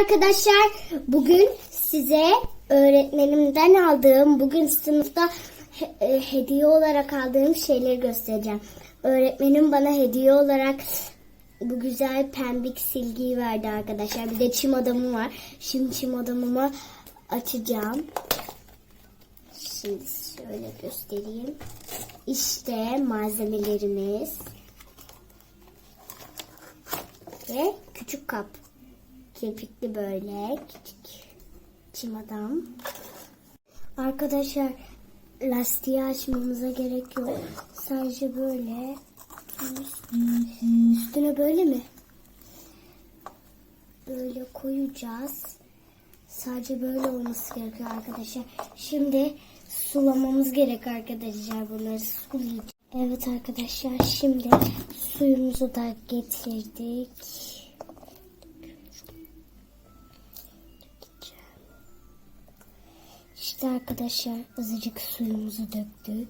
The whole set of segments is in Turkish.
arkadaşlar. Bugün size öğretmenimden aldığım, bugün sınıfta he- e, hediye olarak aldığım şeyleri göstereceğim. Öğretmenim bana hediye olarak bu güzel pembik silgiyi verdi arkadaşlar. Bir de çim adamı var. Şimdi çim adamımı açacağım. Şimdi şöyle göstereyim. İşte malzemelerimiz. Ve küçük kap. Kirpikli böyle küçük çim adam. Arkadaşlar lastiği açmamıza gerek yok. Sadece böyle üstüne böyle mi? Böyle koyacağız. Sadece böyle olması gerekiyor arkadaşlar. Şimdi sulamamız gerek arkadaşlar. Bunları sulayacağız. Evet arkadaşlar şimdi suyumuzu da getirdik. İşte arkadaşlar azıcık suyumuzu döktük.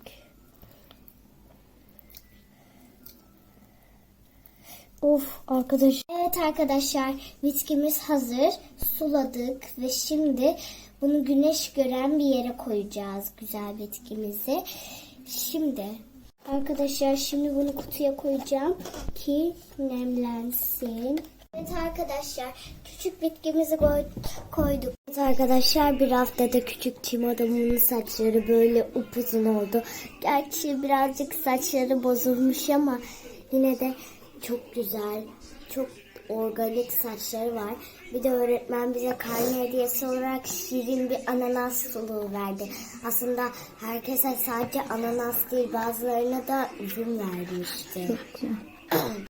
Of arkadaş. Evet arkadaşlar bitkimiz hazır. Suladık ve şimdi bunu güneş gören bir yere koyacağız güzel bitkimizi. Şimdi arkadaşlar şimdi bunu kutuya koyacağım ki nemlensin. Arkadaşlar küçük bitkimizi koy- koyduk. Evet arkadaşlar bir haftada küçük çim adamının saçları böyle upuzun oldu. Gerçi birazcık saçları bozulmuş ama yine de çok güzel, çok organik saçları var. Bir de öğretmen bize karne hediyesi olarak şirin bir ananas suluğu verdi. Aslında herkese sadece ananas değil bazılarına da üzüm vermişti.